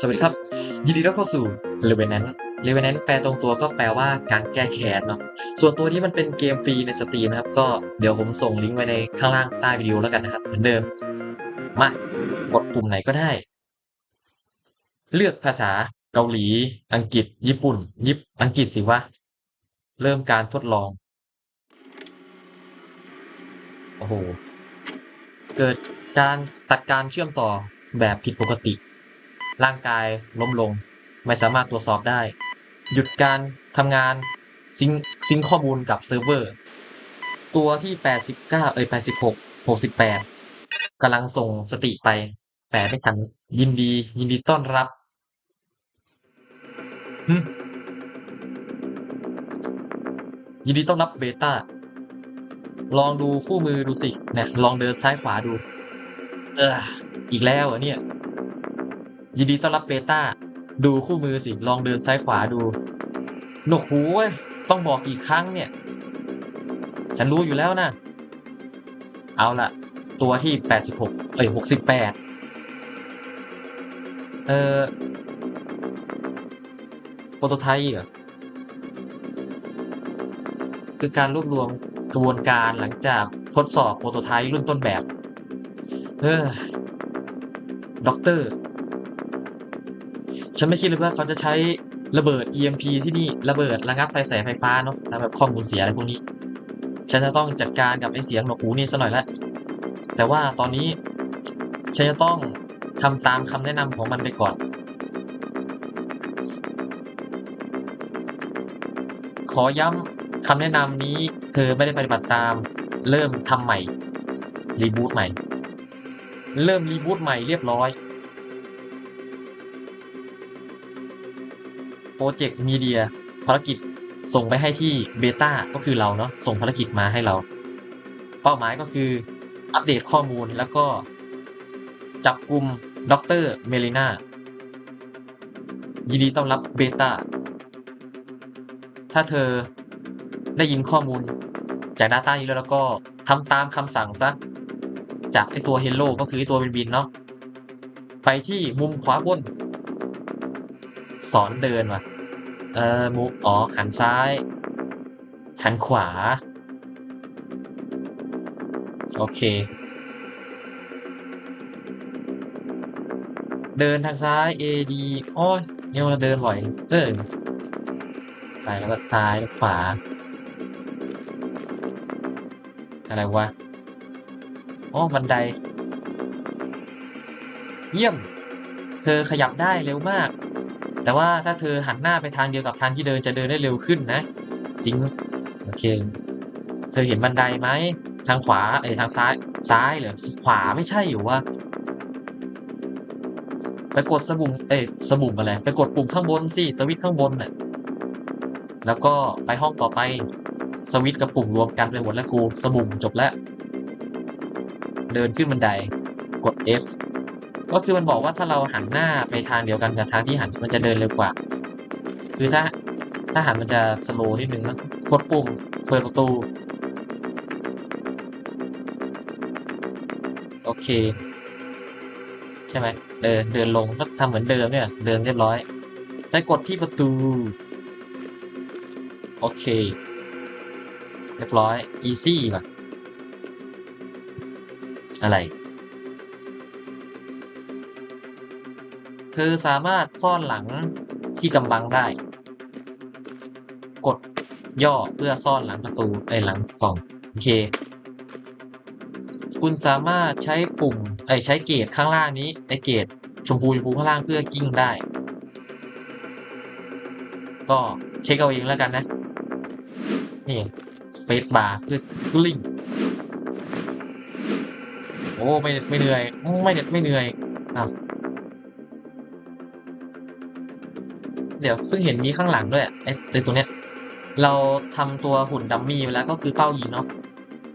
สวัสดีครับ ยินดีต้อนรับเข้าสู่ Revenant Revenant แปลตรงตัวก็แปลว่าการแก้แค้นเนาะส่วนตัวนี้มันเป็นเกมฟรีในสตรีมนะครับ ก็เดี๋ยวผมส่งลิงก์ไว้ในข้างล่างใต้วิดีโอแล้วกันนะครับ เหมือนเดิม มากดปุ่มไหนก็ได้ เลือกภาษาเกาหลี อังกฤษ ญี่ปุ่น ยิปอังกฤษสิวะเริ่มการทดลองโอ้โห เกิด การตัดการเชื่อมต่อแบบผิดปกติ ร่างกายล้มลง ไม่สามารถตรวจสอบได้ หยุดการทำงานซิงซิงข้อมูลกับเซิร์ฟเวอร์ ตัวที่ 89 เอ้ย86 68กำลังส่งสติไปแปลไม่ทันยินดี ยินดีต้อนรับยินดีต้อนรับเบต้า ลองดูคู่มือดูสิเนี่ยลองเดินซ้ายขวาดู เอออีกแล้วเหรอเนี่ย ยินดีต้อนรับเบต้า ดูคู่มือสิ ลองเดินซ้ายขวาดู หนวกหูเว้ย ต้องบอกกี่ครั้งเนี่ย ฉันรู้อยู่แล้วนะ เอาละตัวที่แปดสิบหกเอ้ยหกสิบแปดเออโปรโตไทป์เหรอ คือการรวบรวมกระบวนการหลังจากทดสอบโปรโตไทป์รุ่นต้นแบบ เออด็อกเตอร์ ฉันไม่คิดเลยว่าเขาจะใช้ระเบิด EMP ที่นี่ระเบิดระงับไฟแสงไฟฟ้าเนาะทำแบบข้อมูลเสียอะไรพวกนี้ ฉันจะต้องจัดการกับไอ้เสียงหนวกหูนี่ซะหน่อยละแต่ว่าตอนนี้ ฉันจะต้องทำตามคำแนะนำของมันไปก่อน ขอย้ำคำแนะนำนี้เธอไม่ได้ปฏิบัติตาม เริ่มทำใหม่ รีบูตใหม่ เริ่มรีบูตใหม่เรียบร้อยโปรเจกต์มีเดียภารกิจส่งไปให้ที่เบต้าก็คือเราเนาะส่งภารกิจมาให้เรา เป้าหมายก็คืออัปเดตข้อมูลแล้วก็จับกลุ่มด็อกเตอร์เมลิน่ายินดีต้อนรับเบต้าถ้าเธอได้ยินข้อมูลจาก Data นี้แล้วแล้วก็ทำตามคำสั่งซะ จากไอตัว Hello ก็คือไอตัวบินบินเนาะไปที่มุมขวาบน สอนเดินว่ะเออมุมอ๋อหันซ้าย หันขวา โอเค เดินทางซ้าย A D โอ้ยยังมาเดินบ่อยเออไปแล้วก็ซ้ายแล้วขวาอะไรวะ อ๋อบันได เยี่ยม เธอขยับได้เร็วมาก แต่ว่าถ้าเธอหันหน้าไปทางเดียวกับทางที่เดินจะเดินได้เร็วขึ้นนะ จริง โอเค เธอเห็นบันไดไหม ทางขวา เอ้ทางซ้าย ซ้ายเหรอ ขวาไม่ใช่อยู่ว่าไปกดสบุ่มเอ้สบุ่มอะไร ไปกดปุ่มข้างบนสิ สวิตช์ข้างบนน่ะ แล้วก็ไปห้องต่อไป สวิตช์กับปุ่มรวมกันไปหมดแล้วกู สบุ่มจบแล้ว เดินขึ้นบันไดกด F ก็คือมันบอกว่าถ้าเราหันหน้าไปทางเดียวกันกับทางที่หันมันจะเดินเร็วกว่า คือถ้าถ้าหันมันจะสโลว์นิดนึงนะกดปุ่มเปิดประตู โอเค ใช่ไหมเดินเดินลงก็ทำเหมือนเดิมเนี่ย เดินเรียบร้อยได้กดที่ประตู โอเค เรียบร้อย easy ป่ะ อะไร เธอสามารถซ่อนหลังที่กำบังได้ กดย่อเพื่อซ่อนหลังประตูไอ้หลังกล่องโอเค คุณสามารถใช้ปุ่มไอ้ใช้เกจข้างล่างนี้ไอ้เกจชมพูชมพูข้างล่างเพื่อกิ้งได้ ก็เช็คเอาเองแล้วกันนะ นี่สเปซบาร์เพื่อกลิ้ง อ้ไม่ไม่เหนื่อยไม่เหน็ดไม่เหนื่อยอ้าวเดี๋ยวเพิ่งเห็นมีข้างหลังด้วยไอ้ไอ้ตัวเนี้ย เราทำตัวหุ่นดัมมี่ไปแล้วก็คือเป้ายิงเนาะ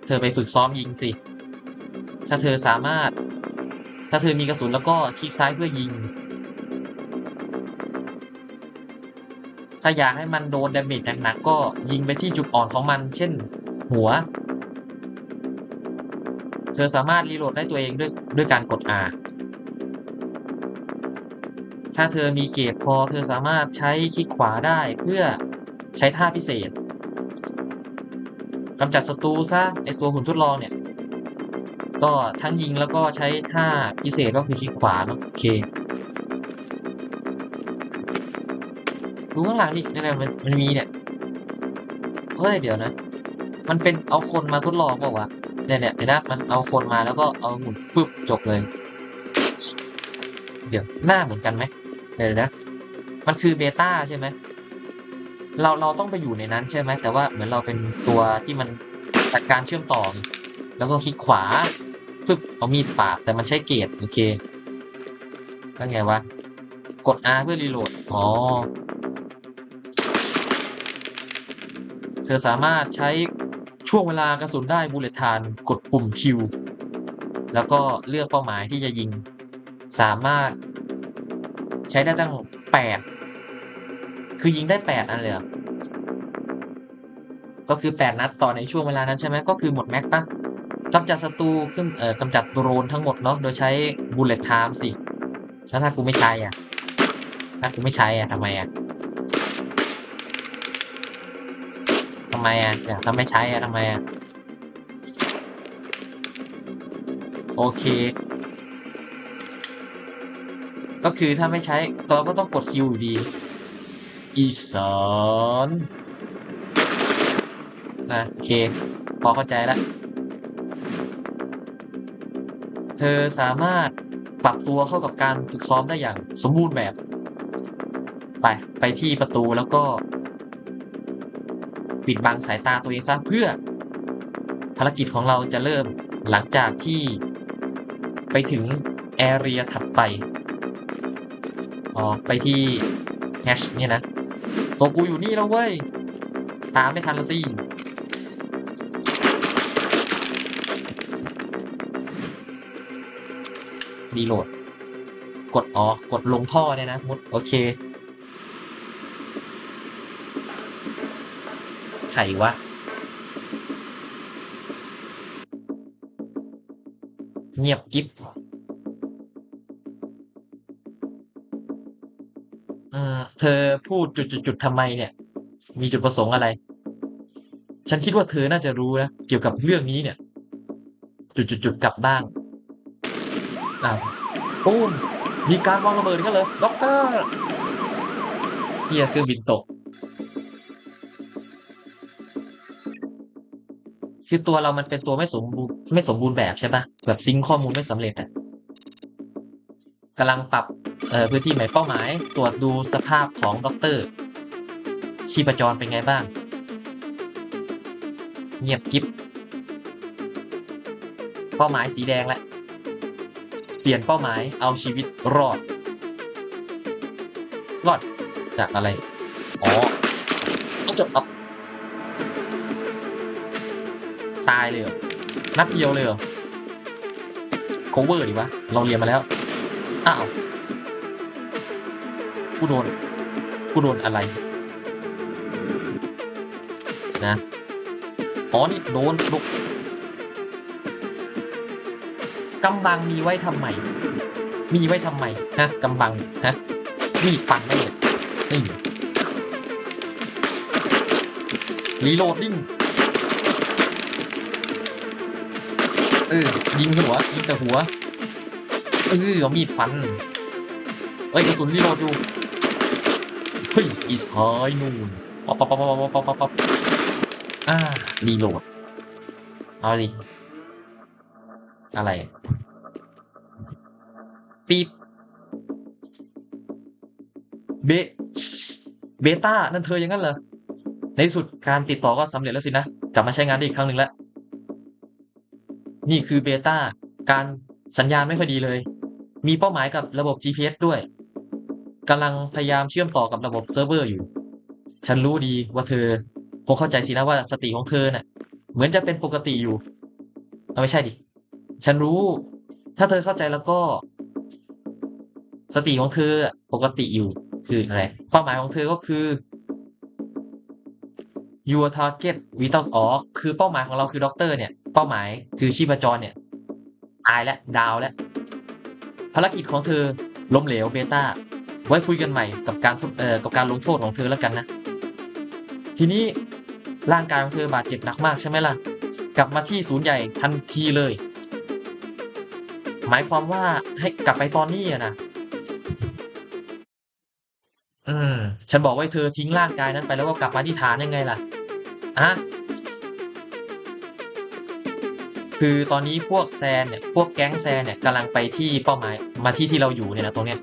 เธอไปฝึกซ้อมยิงสิ ถ้าเธอสามารถ ถ้าเธอมีกระสุนแล้วก็คลิกซ้ายเพื่อยิง ถ้าอยากให้มันโดนดาเมจหนักๆก็ยิงไปที่จุดอ่อนของมัน เช่น หัว ธอสามารถรีโหลดได้ตัวเองด้วยด้วยการกด R ถ้าเธอมีเกรดพอเธอสามารถใช้คลิกขวาได้เพื่อใช้ท่าพิเศษกำจัดศัตรูซะไอตัวหุ่นทดลองเนี่ย ก็ทั้งยิงแล้วก็ใช้ท่าพิเศษก็คือคลิกขวาเนาะโอเคดูข้างหลังดินี่แหละมันมันมีเนี่ยเฮ้ยเดี๋ยวนะ มันเป็นเอาคนมาทดลองเปล่าวะ เนี่ยเนี่ยเห็นะมันเอาคนมาแล้วก็เอาหมุนปึ๊บจบเลย เดี๋ยวหน้าเหมือนกันไหมเดี๋ยวนะ มันคือเบต้าใช่ไหมเราเราต้องไปอยู่ในนั้นใช่ไหมแต่ว่าเหมือนเราเป็นตัวที่มันจัดการเชื่อมต่อ แล้วก็คลิกขวาปึ๊บเอามีดปาดแต่มันใช้เกรดโอเคก็ไงวะกด R เพื่อรีโหลดอ๋อเธอสามารถใช้ ช่วงเวลากระสุนได้บูเลตทานกดปุ่ม Q แล้วก็เลือกเป้าหมายที่จะยิง สามารถ ใช้ได้ตั้งแปดคือยิงได้แปดอันเลยก็คือแปดนัดต่อในช่วงเวลานั้นใช่ไหมก็คือหมดแม็กปะกำจัดศัตรูขึ้นเอ่อกำจัดโดรนทั้งหมดเนาะโดยใช้บูเลตไทม์สิ แล้วถ้ากูไม่ใช้อะ ถ้ากูไม่ใช้อะทำไมอะทำไมอะเนี่ยถ้าไม่ใช้อะทำไมอะ โอเค ก็คือถ้าไม่ใช้เราก็ต้องกดคิวอยู่ดี อีสานนะโอเค พอเข้าใจแล้ว เธอสามารถปรับตัวเข้ากับการฝึกซ้อมได้อย่างสมบูรณ์แบบ ไป ไปที่ประตูแล้วก็ ปิดบังสายตาตัวเองซะเพื่อ ภารกิจของเราจะเริ่มหลังจากที่ไปถึงแอเรียถัดไป อ๋อ ไปที่แฮชเนี่ยนะ ตัวกูอยู่นี่แล้วเว้ย ตามไม่ทันแล้วสิรีโหลด กดอ๋อกดลงท่อเนี่ยนะมุดโอเคใค รวะ เงียบกิ๊บอืมเธอพูดจุดๆทำไมเนี่ย มีจุดประสงค์อะไร ฉันคิดว่าเธอน่าจะรู้นะ เกี่ยวกับเรื่องนี้เนี่ย จุดๆๆกลับบ้างอ้าวปุ้มมีการวางระเบิดกันเลยด็อกเตอร์เฮียซื้อบินตก คือตัวเรามันเป็นตัวไม่สมบูรณ์ไม่สมบูรณ์แบบใช่ปะแบบซิงข้อมูลไม่สำเร็จอะกำลังปรับพื้นที่หมายเป้าหมาย ตรวจดูสภาพของด็อกเตอร์ชีพจรเป็นไงบ้าง เงียบกิ๊บเป้าหมายสีแดงแล้วเปลี่ยนเป้าหมายเอาชีวิตรอด รอดจากอะไร อ๋อต้องจบอับ ตายเลยเหรอนัดเดียวเลยเหรอ cover ดีวะ เราเรียนมาแล้ว อ้าว กูโดน กูโดนอะไร นะ อ๋อ นี่โดนลุกกำบังมีไว้ทำไม มีไว้ทำไมฮะกำบังฮะนี่ฟันได้เลยนี่รีโหลดดิ้ง เออยิงหัวยิงแต่หัวเออเอามีดฟันเอ้ยกระสุนรีโหลดอยู่เฮ้ยอีสายนู่นป๊อปป๊อปป๊อปป๊อปป๊อปป๊อปอ่ารีโหลดเอาดิอะไรปี๊บเบเบต้านั่นเธออย่างนั้นเหรอในสุดการติดต่อก็สำเร็จแล้วสินะ กลับมาใช้งานได้อีกครั้งหนึ่งแล้ว นี่คือเบต้าการสัญญาณไม่ค่อยดีเลย มีเป้าหมายกับระบบ GPS ด้วยกำลังพยายามเชื่อมต่อกับระบบเซิร์ฟเวอร์อยู่ ฉันรู้ดีว่าเธอคงเข้าใจสินะว่าสติของเธอน่ะ เหมือนจะเป็นปกติอยู่เอาไม่ใช่ดิ ฉันรู้ ถ้าเธอเข้าใจแล้วก็ สติของเธอปกติอยู่ คืออะไรเป้าหมายของเธอก็คือ your target vital อ๋อคือเป้าหมายของเราคือด็อกเตอร์เนี่ย เป้าหมายคือชีพจรเนี่ยตายแล้วดาวแล้วภารกิจของเธอล้มเหลวเบต้าไว้คุยกันใหม่กับการเอ่อกับการลงโทษของเธอแล้วกันนะ ทีนี้ร่างกายของเธอบาดเจ็บหนักมากใช่ไหมล่ะ กลับมาที่ศูนย์ใหญ่ทันทีเลย หมายความว่าให้กลับไปตอนนี้อะนะอืม ฉันบอกไว้เธอทิ้งร่างกายนั้นไปแล้วก็กลับมาที่ฐานยังไงล่ะอะ คือตอนนี้พวกแซนเนี่ยพวกแก๊งแซนเนี่ยกำลังไปที่เป้าหมายมาที่ที่เราอยู่เนี่ยนะตรงเนี้ย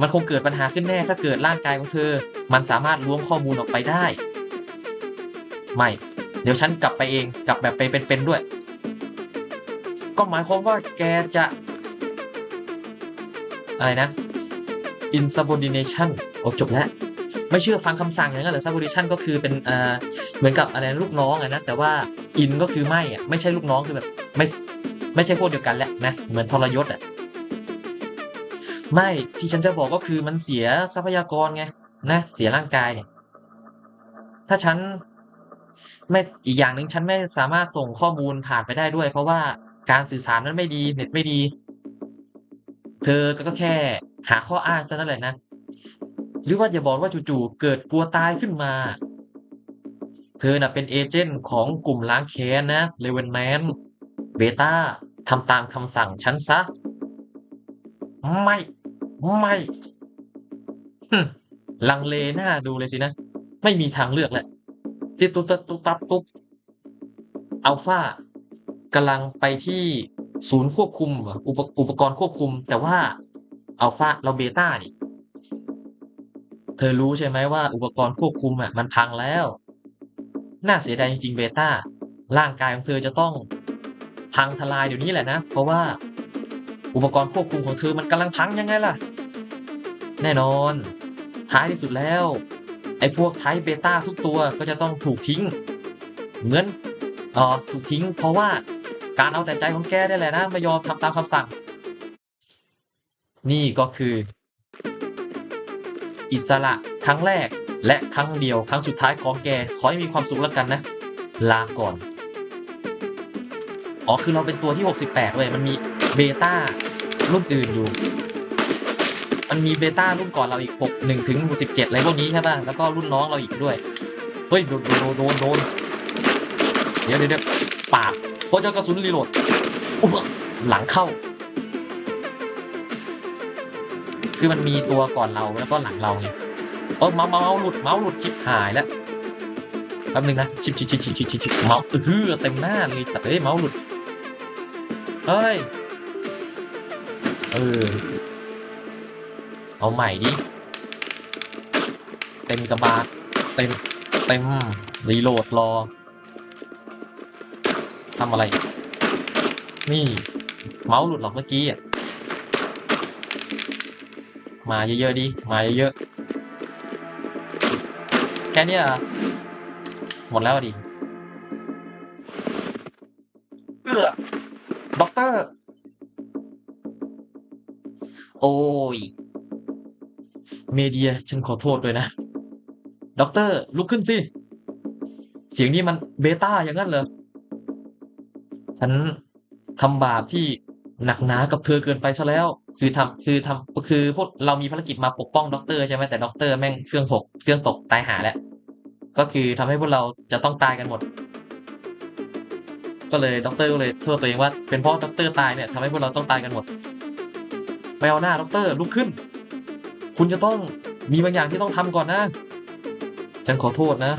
มันคงเกิดปัญหาขึ้นแน่ถ้าเกิดร่างกายของเธอ มันสามารถล้วงข้อมูลออกไปได้ ไม่ เดี๋ยวฉันกลับไปเองกลับแบบไปเป็นๆด้วย ก็หมายความว่าแกจะ อะไรนะ insubordination โอ้จบแล้ว ไม่เชื่อฟังคำสั่งอย่างนั้นเหรอ subordination ก็คือเป็นเอ่อเหมือนกับอะไรลูกน้องอะนะแต่ว่า in ก็คือไม่อะไม่ใช่ลูกน้องคือแบบไม่ไม่ใช่พวกเดียวกันแหละนะเหมือนทรยศอะไม่ที่ฉันจะบอกก็คือมันเสียทรัพยากรไงนะเสียร่างกายเนี่ยถ้าฉันไม่อีกอย่างหนึ่งฉันไม่สามารถส่งข้อมูลผ่านไปได้ด้วย เพราะว่าการสื่อสารนั้นไม่ดีเน็ตไม่ดี เธอก็แค่หาข้ออ้างเท่านั้นแหละนะ หรือว่าอย่าบอกว่าจู่ๆเกิดกลัวตายขึ้นมา เธอน่ะเป็นเอเจนต์ของกลุ่มล้างแค้นนะเลเวนแมนเบต้าทำตามคำสั่งฉันซะ ไม่ ไม่ลังเลหน้าดูเลยสินะ ไม่มีทางเลือกแหละติดตุ๊บตับตุ๊บตับตุ๊บอัลฟากำลังไปที่ศูนย์ควบคุมออุปอุปกรณ์ควบคุม แต่ว่าอัลฟาเราเบต้านี่ เธอรู้ใช่ไหมว่าอุปกรณ์ควบคุมอะมันพังแล้ว น่าเสียดายจริงๆเบต้า ร่างกายของเธอจะต้องพังทลายเดี๋ยวนี้แหละนะ เพราะว่าอุปกรณ์ควบคุมของเธอมันกำลังพังยังไงล่ะ แน่นอน ท้ายที่สุดแล้ว ไอ้พวกไทเบต้าทุกตัวก็จะต้องถูกทิ้ง เหมือนอ๋อถูกทิ้ง เพราะว่าการเอาแต่ใจของแกได้แหละนะไม่ยอมทำตามคำสั่ง นี่ก็คือ อิสระครั้งแรก และครั้งเดียวครั้งสุดท้ายของแก ขอให้มีความสุขแล้วกันนะ ลาก่อน อ๋อคือเราเป็นตัวที่ 68เว้ยมันมีเบต้ารุ่นอื่นอยู่ มันมีเบต้ารุ่นก่อนเราอีก 6 1 ถึง 17อะไรพวกนี้ใช่ป่ะ แล้วก็รุ่นน้องเราอีกด้วย เฮ้ย โดน โดน โดน โดน เดี๋ยวเดี๋ยวเดี๋ยวปากโคเจอกระสุนรีโหลดหลังเข้า คือมันมีตัวก่อนเราแล้วก็หลังเราไงเออเมาส์เมาส์หลุดเมาส์หลุดชิบหายแล้วแป๊บนึงนะชิบชิบชิบชิบชิบชิบชิบเมาส์เออเต็มหน้าเลยสัตว์เอ้ยเมาส์หลุดเฮ้ยเออเอาใหม่ดิเต็มกระบาดเต็มเต็มรีโหลดรอทำอะไร นี่ เมาส์หลุดหรอกเมื่อกี้อะ มาเยอะๆดิ มาเยอะๆ แค่นี้ยเหรอหมดแล้วดิเออด็อกเตอร์ โอ้ย เมเดีย ฉันขอโทษด้วยนะ ด็อกเตอร์ ลุกขึ้นสิ เสียงนี้มันเบต้าอย่างนั้นเหรอ ฉันทำบาปที่ หนักหนากับเธอเกินไปซะแล้ว คือทำคือทำคือพวกเรามีภารกิจมาปกป้องด็อกเตอร์ใช่ไหมแต่ด็อกเตอร์แม่งเครื่องหกเครื่องตกตายหาแล้วก็คือทำให้พวกเราจะต้องตายกันหมด ก็เลยด็อกเตอร์ก็เลยโทษตัวเองว่าเป็นเพราะด็อกเตอร์ตายเนี่ยทำให้พวกเราต้องตายกันหมดไปเอาหน้าด็อกเตอร์ลุกขึ้น คุณจะต้องมีบางอย่างที่ต้องทำก่อนนะ ฉันขอโทษนะ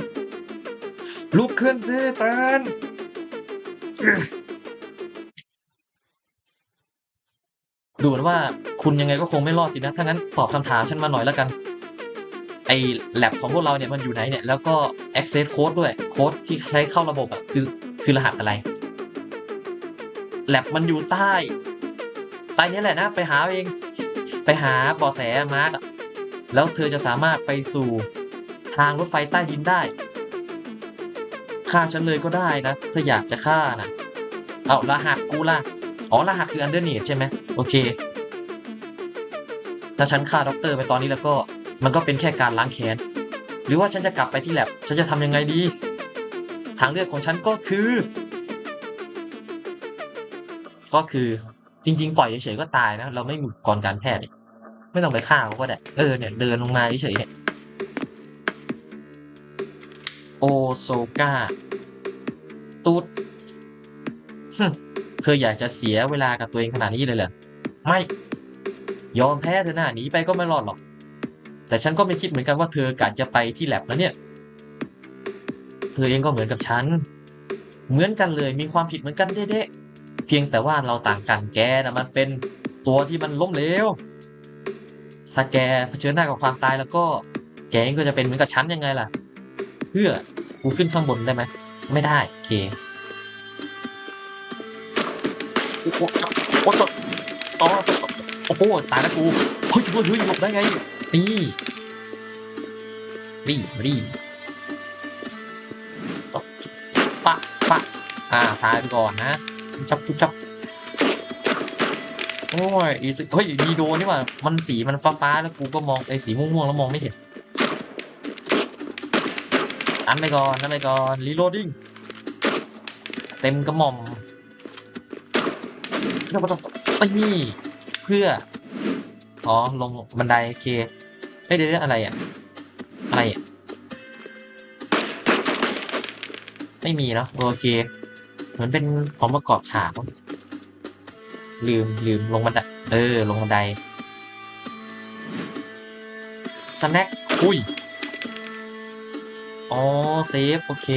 ลุกขึ้นสิตือน ดูเหมือนว่าคุณยังไงก็คงไม่รอดสินะ ถ้างั้นตอบคำถามฉันมาหน่อยแล้วกัน ไอ้แลบของพวกเราเนี่ยมันอยู่ไหนเนี่ย แล้วก็ access code ด้วย โค้ดที่ใช้เข้าระบบอะคือคือรหัสอะไร แลบมันอยู่ใต้ ใต้นี้แหละนะ ไปหาเอง ไปหาบาะแสมาร์กแล้วเธอจะสามารถไปสู่ทางรถไฟใต้ดินได้ ฆ่าฉันเลยก็ได้นะ ถ้าอยากจะฆ่านะ เอารหัสกูล่ะ อ๋อ รหัสคือ underneath ใช่ไหม โอเค ถ้าฉันฆ่าด็อกเตอร์ไปตอนนี้แล้วก็มันก็เป็นแค่การล้างแค้น หรือว่าฉันจะกลับไปที่แลบฉันจะทำยังไงดี ทางเลือกของฉันก็คือ ก็คือจริง ๆ ปล่อยเฉยๆก็ตายนะ เราไม่มีอุปกรณ์การแพทย์ไม่ต้องไปฆ่าเขาก็ได้เออเนี่ยเดินลงมาเฉยๆเนี่ยโอโซกาตูดเธออยากจะเสียเวลากับตัวเองขนาดนี้เลยเหรอ ไม่ ยอมแพ้เธอหน้าหนีไปก็ไม่รอดหรอก แต่ฉันก็ไม่คิดเหมือนกันว่าเธอกะจะไปที่แลบแล้วเนี่ย เธอเองก็เหมือนกับฉัน เหมือนกันเลยมีความผิดเหมือนกันเด้ๆเพียงแต่ว่าเราต่างกันแกนะมันเป็นตัวที่มันล้มเหลวถ้าแกเผชิญหน้ากับความตายแล้วก็ แกเองก็จะเป็นเหมือนกับฉันยังไงล่ะเพื่อกูขึ้นข้างบนได้ไหมไม่ได้โอเคโอ้โห โอ้โหโอ้โอ้โหตายแล้วกูเฮ้ยเฮ้ยเฮ้ยหลบได้ไงนี่รีรีปะปะอ่าตายไปก่อนนะจับจับโอ้ยอีสเฮ้ยมีโดนนี่ว่ามันสีมันฟ้าฟ้าๆแล้วกูก็มองไอ้สีม่วงๆแล้วมองไม่เห็นอันไปก่อนอันไปก่อนรีโหลดดิ้งเต็มกระหม่อมแล้วมันต้อง ไอ้นี่เพื่อ อ๋อ ลงบันไดโอเคเฮ้ยเดี๋ยวอะไรอะ อะไรอะ ไม่มีเนาะโอเค เหมือนเป็นของประกอบฉากลืมลืมลงบันได เออ ลงบันไดสแน็คอุ้ย อ๋อ เซฟ โอเค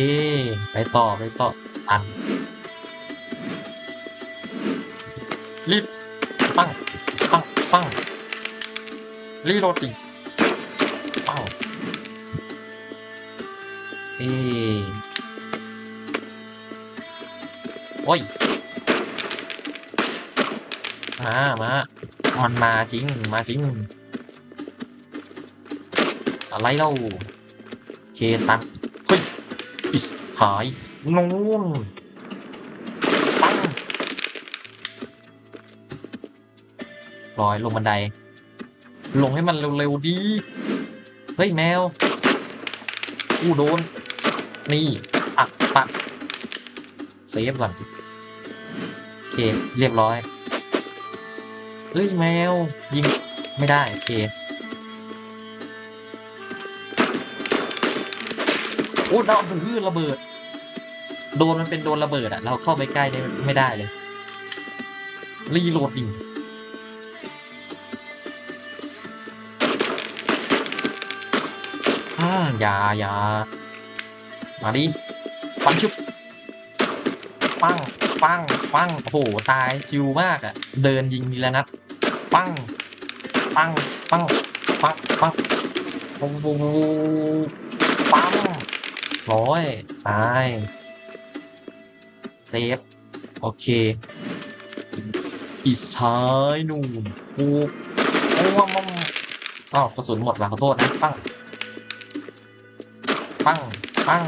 ไปต่อ ไปต่อ อัน รีบปั้งปั้งปั้งรีโหลดดิปั้งเอโอ้ยมามามันมาจริง มาจริง อะไรเล่าเคตันเฮ้ยอิสหายนู่น ลอยลงบันได ลงให้มันเร็วๆดี เฮ้ยแมว อู้โดน นี่ปักปักเซฟก่อนโอเค เรียบร้อยเฮ้ยแมว ยิงไม่ได้ โอเคโอ้ดาวพื้นระเบิด โดนมันเป็นโดนระเบิดอะเราเข้าไปใกล้ได้ไม่ได้เลยรีโหลดดิ อย่าอย่ามาดิปังชุบปังปังปังโอ้โหตายชิวมากอะเดินยิงทีละนัดปังปังปังปังปังโอ้โหปังร้อยตายเซฟโอเคอีซ้ายนู่นปูโอ้มัมอ้าวกระสุนหมดว่ะขอโทษนะปั้ง ปั้งปั้ง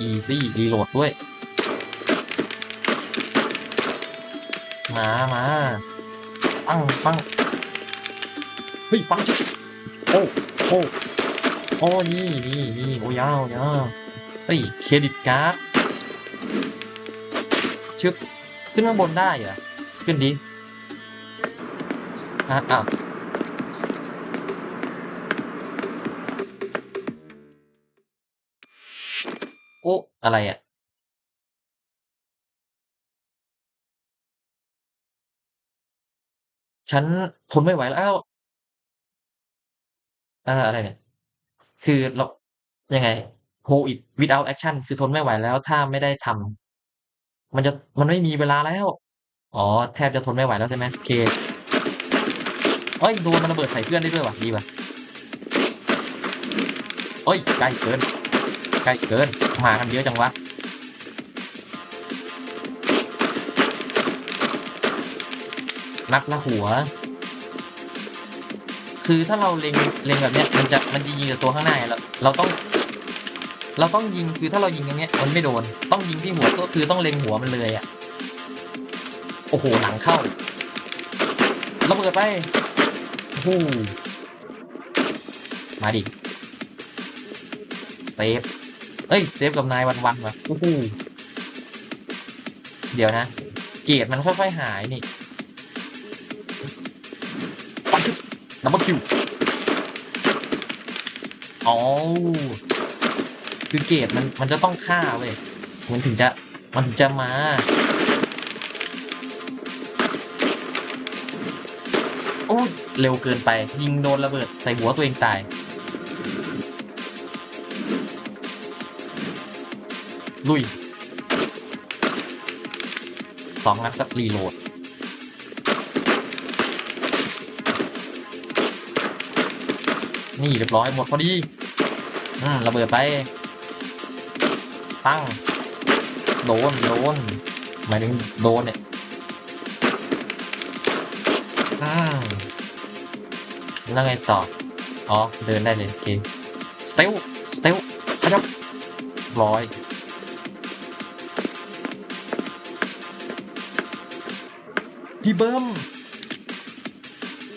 อีซี่รีโหลดด้วย มามาปั้งปั้งเฮ้ยปั้งชิโอ้โอ้โอ้นี่นี่นี่โอ้ยาวยาวเฮ้ยเครดิตการ์ดชึบขึ้นข้างบนได้เหรอขึ้นดิอะอ้าว โอ้อะไรอะฉันทนไม่ไหวแล้ว เออ อะไรเนี่ย คือเรายังไง hold it without action คือทนไม่ไหวแล้ว ถ้าไม่ได้ทำมันจะมันไม่มีเวลาแล้ว อ๋อ แทบจะทนไม่ไหวแล้วใช่ไหมโอเคเอ้ยโดนมันระเบิดใส่เพื่อนได้ด้วยว่ะดีว่ะเอ้ยใกล้เกิน ใกล้เกินมากันเยอะจังวะนัดละหัว คือถ้าเราเล็งเล็งแบบเนี้ยมันจะมันจะยิงแต่ตัวข้างหน้าเราเราต้อง เราต้องยิงคือถ้าเรายิงอย่างเนี้ย มันไม่โดน ต้องยิงที่หัวก็คือต้องเล็งหัวมันเลยอะโอ้โหหลังเข้าระเบิดไปโอ้มาดิเซฟ เอ้ยเซฟกับนายวันวันๆว่ะโอ้โหเดี๋ยวนะ เกียรติมันค่อยๆหายนี่ดับเบิลคิวอ๋อคือเกตมันมันจะต้องฆ่าเว้ยมันถึงจะมันถึงจะมาโอ้ยเร็วเกินไป ยิงโดนระเบิดใส่หัวตัวเองตาย ลุยสองนัดกับรีโหลดนี่เรียบร้อยหมดพอดี อืมระเบิดไป ตั้ง โดน โดน หมายถึงโดนเนี่ย อืมแล้วไงต่อ อ๋อ เดินได้เลยโอเค สเตล สเตลครับร้อย พี่เบิ้ม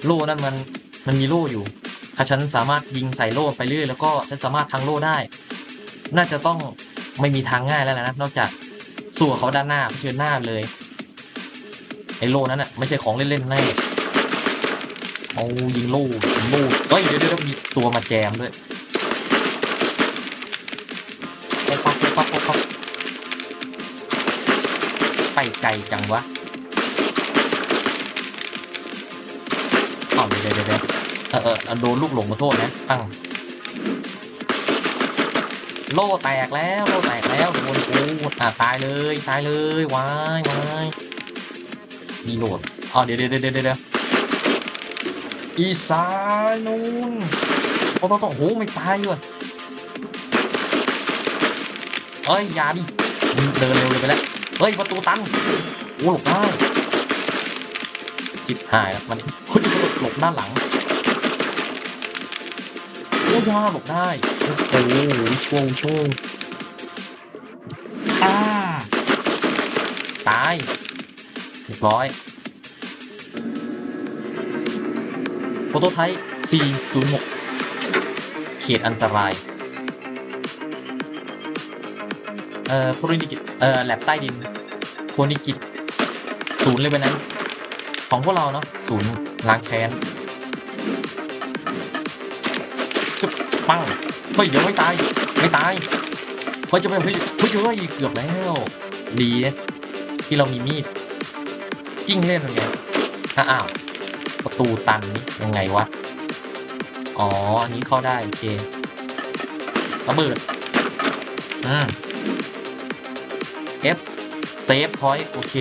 โล่นั่นมันมันมีโล่อยู่ถ้าฉันสามารถยิงใส่โล่ไปเรื่อยแล้วก็ฉันสามารถพังโล่ได้ น่าจะต้องไม่มีทางง่ายแล้วนะนอกจากสู้เขาด้านหน้าเผชิญหน้าเลยไอ้โล่นั้นอะไม่ใช่ของเล่นๆแน่เอายิงโล่ยิงโล่เฮ้ยเดี๋ยวเดี๋ยวมีตัวมาแจมด้วยป๊อปป๊อปป๊อปป๊อปป๊อปไปไกลจังวะ ออเออโดนลูกหลงมาโทษนะตั้งโล่แตกแล้วโล่แตกแล้วโดนกูอะตายเลยตายเลยวายวายมีโหลดอ๋อเดี๋ยวเดี๋ยวเดี๋ยวเดี๋ยวอีสานนูนโอ้โหโอ้โหไม่ตายเลยเอ้ยอย่าดิเดินเร็วเลยไปแล้วเฮ้ยประตูตันโอ้หลบได้จิบหายแล้วมันนี่เฮ้ยหลบด้านหลัง ย่าหลบได้โอ้โหช่วงช่วงอ่าตายเรียบร้อยโฟโตไทป์406 เขตอันตราย เอ่อโคนิกิจเอ่อแลบใต้ดินโคนิกิจศูนย์เลยไปนั้น ของพวกเราเนาะศูนย์ล้างแค้น ปังเฮ้ยเดี๋ยวไม่ตายไม่ตายเฮ้ยจะไปเฮ้ยเฮ้ยเฮ้ยเกือบแล้ว ดีนะที่เรามีมีดจิ้งเล่นมันไงอ้าวประตูตันนี่ยังไงวะอ๋ออันนี้เข้าได้โอเคระเบิดอืม F เซฟพอยต์โอเค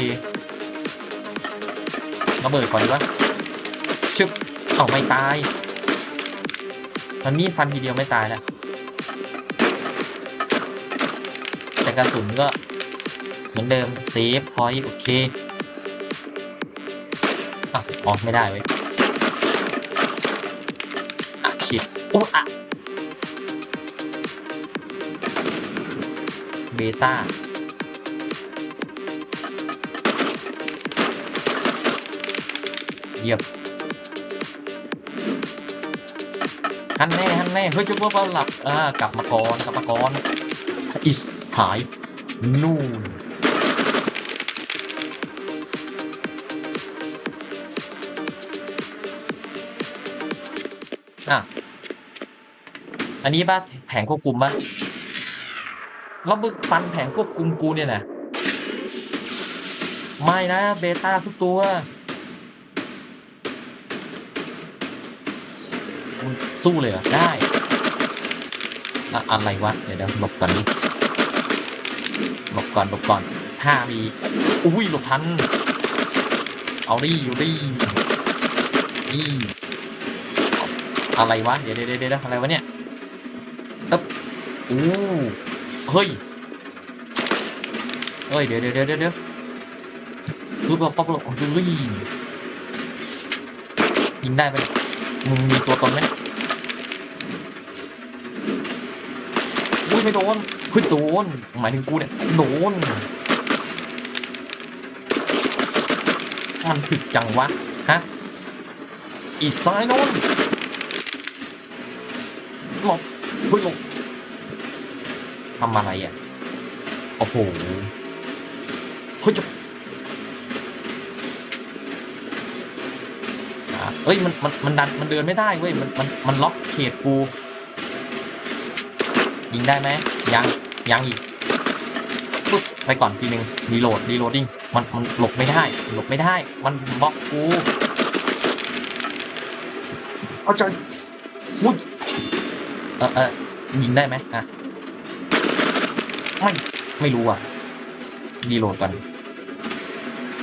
ระเบิดก่อนดีวะชึบเอาไม่ตาย มันมีฟันทีเดียวไม่ตายแล้วแต่กระสุนก็เหมือนเดิมเซฟพอยต์โอเคอะออกไม่ได้เว้ยอะชิดโอ้อะเบต้าเยี่ยม ฮันแน่ฮันแน่เฮ้ยจุ๊บว่าหลับอ่ากลับมาก่อนกลับมาก่อนอิสหายนู่นอะอันนี้ป่ะแผงควบคุมป่ะแล้วบึกฟันแผงควบคุมกูเนี่ยนะไม่นะเบต้าทุกตัว สู้เลยเหรอ ได้อะอะไรวะ เดี๋ยวเดี๋ยวหลบก่อนดิหลบก่อนหลบก่อนห้ามี อุ้ยหลบทัน เอาดิอยู่ดินี่อะไรวะ เดี๋ยวเดี๋ยวเดี๋ยวอะไรวะเนี่ยตึ๊บอู้เฮ้ย เฮ้ย เดี๋ยวเดี๋ยวเดี๋ยวเดี๋ยวคือแบบป๊อปป๊อปเฮ้ยยิงได้ไหมมึงมีตัวตนไหมอุ้ย ไม่โดนเฮ้ยโดนหมายถึงกูเนี่ยโดนมันถึกจังวะฮะอีซ้ายโน้นหลบเฮ้ยหลบทำอะไรอะโอ้โหเฮ้ยจะเอ้ยมันมันมันดันมันเดินไม่ได้เว้ยมันมันมันล็อกเขตกู ยิงได้ไหมยังยังอีกปึ๊บไปก่อนทีหนึ่งรีโหลดรีโหลดดิ้งมันมันหลบไม่ได้ หลบไม่ได้ มันบล็อกกูเอาใจหุ้ยเออเออยิงได้ไหมอะไม่ไม่รู้อะรีโหลดก่อน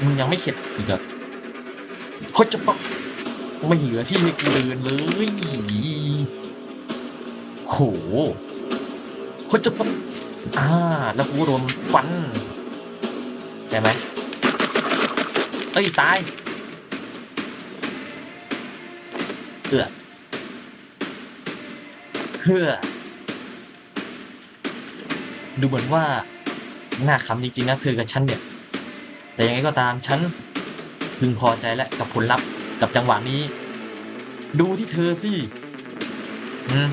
มึงยังไม่เข็ดอีกเหรอเฮ้ยจะปะไม่เหลือที่ให้กูเดินเลยโห เฮ้ยจะปะอ่า แล้วกูโดนฟันได้ไหมเอ้ย ตายเอื้อเพื่อดูเหมือนว่าหน่าขำจริงๆนะเธอกับฉันเนี่ย แต่ยังไงก็ตามฉันพึงพอใจและกับผลลัพธ์กับจังหวะนี้ ดูที่เธอสิ อืม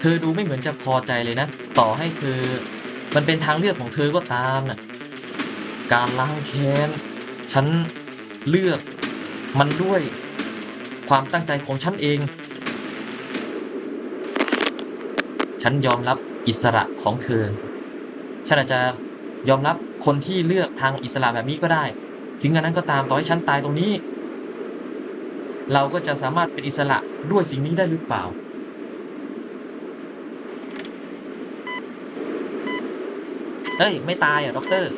เธอดูไม่เหมือนจะพอใจเลยนะ ต่อให้เธอมันเป็นทางเลือกของเธอก็ตามน่ะการล้างแค้น ฉันเลือกมันด้วยความตั้งใจของฉันเอง ฉันยอมรับอิสระของเธอ ฉันอาจจะยอมรับคนที่เลือกทางอิสระแบบนี้ก็ได้ ถึงกระนั้นก็ตามต่อให้ฉันตายตรงนี้ เราก็จะสามารถเป็นอิสระด้วยสิ่งนี้ได้หรือเปล่า เฮ้ย ไม่ตายเหรอะด็อกเตอร์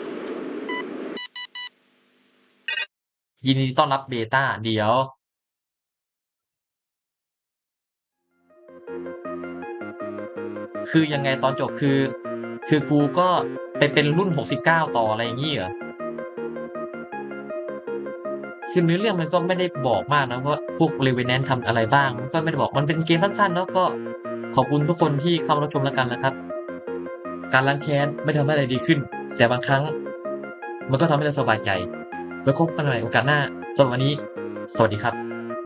ยินดีต้อนรับเบต้าเดี๋ยว คือยังไงตอนจบคือ คือกูก็ไปเป็นรุ่น 69 ต่ออะไรอย่างงี้เหรอคือเนื้อเรื่องมันก็ไม่ได้บอกมากนะว่าพวกเลเวนแนนทำอะไรบ้าง มันก็ไม่ได้บอกมันเป็นเกมสั้นๆแล้วก็ขอบคุณทุกคนที่เข้ามารับชมแล้วกันนะครับ การล้างแค้นไม่ทำให้อะไรดีขึ้น แต่บางครั้ง มันก็ทำให้เราสบายใจไว้พบกันใหม่โอกาสหน้าสำหรับวันนี้ สวัสดีครับ